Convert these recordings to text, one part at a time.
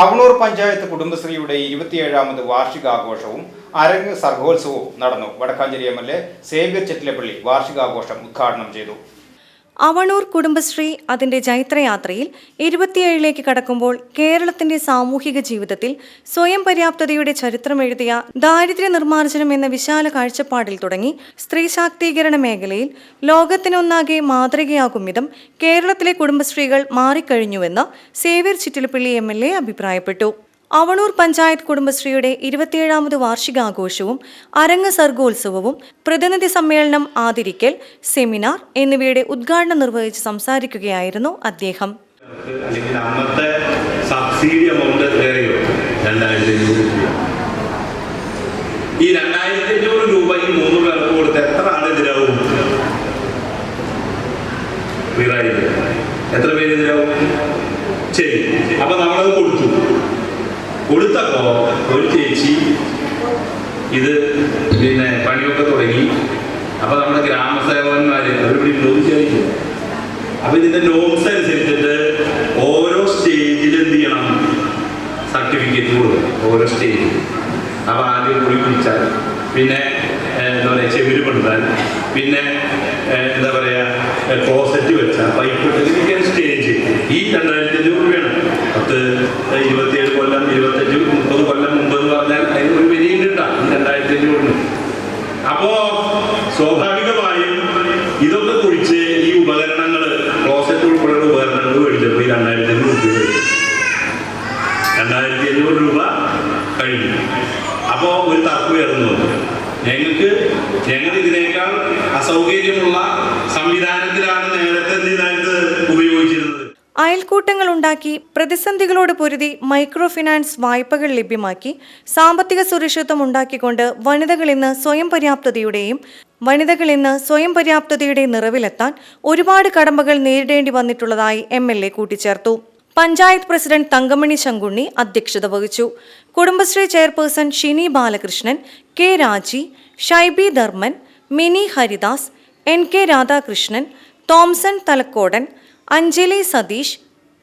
അവണൂർ പഞ്ചായത്ത് കുടുംബശ്രീയുടെ ഇരുപത്തിയേഴാമത് വാർഷികാഘോഷവും അരങ്ങ് സർഗോത്സവവും നടന്നു. Wadakkanchery M L A Xavier Chittilappilly വാർഷികാഘോഷം ഉദ്ഘാടനം ചെയ്തു. അവണൂർ കുടുംബശ്രീ അതിന്റെ ജൈത്രയാത്രയിൽ ഇരുപത്തിയേഴിലേക്ക് കടക്കുമ്പോൾ കേരളത്തിന്റെ സാമൂഹിക ജീവിതത്തിൽ സ്വയം പര്യാപ്തതയുടെ ചരിത്രം ചരിത്രമെഴുതിയ ദാരിദ്ര്യ നിർമ്മാർജനം എന്ന വിശാല കാഴ്ചപ്പാടിൽ തുടങ്ങി സ്ത്രീ ശാക്തീകരണ മേഖലയിൽ ലോകത്തിനൊന്നാകെ മാതൃകയാകും വിധം കേരളത്തിലെ കുടുംബശ്രീകൾ മാറിക്കഴിഞ്ഞുവെന്ന് Xavier Chittilappilly M L A അഭിപ്രായപ്പെട്ടു അവണൂർ പഞ്ചായത്ത് കുടുംബശ്രീയുടെ ഇരുപത്തിയേഴാമത് വാർഷികാഘോഷവും അരങ്ങ് സർഗോത്സവവും പ്രതിനിധി സമ്മേളനം ആദരിക്കൽ സെമിനാർ എന്നിവയുടെ ഉദ്ഘാടനം നിർവഹിച്ച് സംസാരിക്കുകയായിരുന്നു അദ്ദേഹം. സബ്സിഡി എമൗണ്ട് എത്രയോ രണ്ടായിരത്തി അഞ്ഞൂറ് രൂപ ഈ രണ്ടായിരത്തി അഞ്ഞൂറ് രൂപ ഈ മൂന്ന് പേർക്ക് കൊടുത്ത് എത്ര ആളെതിരാവും ക്ലിയറായില്ലേ എത്ര പേര് എതിരാവും ശരി അപ്പൊ നമ്മളത് കൊടുത്തു കൊടുത്തപ്പോ ഒരു ചേച്ചി ഇത് പിന്നെ പണിയൊക്കെ തുടങ്ങി. അപ്പൊ നമ്മുടെ ഗ്രാമസേവകന്മാര് അവരിവിടെ ഉണ്ടോന്ന് ചോദിക്കും അപ്പൊ ഇതിന്റെ നോംസ് അനുസരിച്ചിട്ട് ഓരോ സ്റ്റേജിൽ എന്ത് ചെയ്യണം? സർട്ടിഫിക്കറ്റ് കൊടുക്കും ഓരോ സ്റ്റേജിൽ അപ്പൊ ആദ്യം കുളി പിന്നെ എന്താ പറയാ ചെവിരി പെടുത്താൻ പിന്നെ എന്താ ക്ലോസറ്റ് വെച്ചാൽ പൈപ്പ് ഇട്ട് ഇതൊക്കെയാണ് സ്റ്റേജ് ഈ രണ്ടായിരത്തി അഞ്ഞൂറ് രൂപയാണ് പത്ത് ഇരുപത്തിയേഴ് കൊല്ലം ഇരുപത്തഞ്ച് മുപ്പത് കൊല്ലം മുമ്പ് എന്ന് പറഞ്ഞാൽ അതിന് ഒരു വിലയുണ്ട് കിട്ടാം ഈ രണ്ടായിരത്തി അഞ്ഞൂറിന് അപ്പോ സ്വാഭാവികമായും ഇതൊക്കെ കുറിച്ച് ഈ ഉപകരണങ്ങൾ ക്ലോസറ്റ് ഉൾപ്പെടെയുള്ള ഉപകരണങ്ങൾ മേടിച്ചപ്പോൾ ഈ രണ്ടായിരത്തി അഞ്ഞൂറ് രൂപ. രണ്ടായിരത്തി അഞ്ഞൂറ് രൂപ കഴിഞ്ഞു അപ്പോ ഒരു തർക്കം ഉയർന്നു വന്നു ഞങ്ങൾക്ക് ഞങ്ങൾ ഇതിനേക്കാൾ അസൗകര്യമുള്ള സംവിധാനത്തിലാണ് അയൽക്കൂട്ടങ്ങൾ ഉണ്ടാക്കി പ്രതിസന്ധികളോട് പൊരുതി മൈക്രോ ഫിനാൻസ് വായ്പകൾ ലഭ്യമാക്കി സാമ്പത്തിക സുരക്ഷിത്വം ഉണ്ടാക്കിക്കൊണ്ട് വനിതകൾ ഇന്ന് സ്വയം പര്യാപ്തതയുടെയും വനിതകൾ ഇന്ന് സ്വയം പര്യാപ്തതയുടെ നിറവിലെത്താൻ ഒരുപാട് കടമ്പകൾ നേരിടേണ്ടി വന്നിട്ടുള്ളതായി എം എൽ എ കൂട്ടിച്ചേർത്തു. പഞ്ചായത്ത് പ്രസിഡന്റ് തങ്കമണി ശങ്കുണ്ണി അധ്യക്ഷത വഹിച്ചു. Kudumbashree chairperson Shini Balakrishnan K Raji Shaibi Dharman Mini Haridas N K Radhakrishnan Thomson Thalakkodan Anjali Satheesh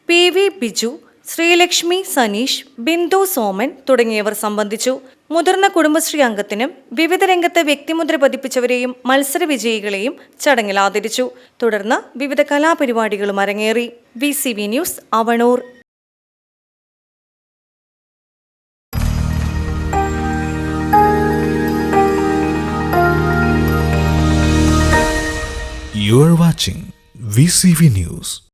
P V Biju Sreelakshmi Saneesh Bindu Soman തുടങ്ങിയവർ സംബന്ധിച്ചു. മുതിർന്ന കുടുംബശ്രീ അംഗത്തിനും വിവിധ രംഗത്ത് വ്യക്തിമുദ്ര പതിപ്പിച്ചവരെയും മത്സര വിജയികളെയും ചടങ്ങിൽ ആദരിച്ചു. തുടർന്ന് വിവിധ കലാപരിപാടികളും അരങ്ങേറി. V C V news Avanoor. You are watching VCV News.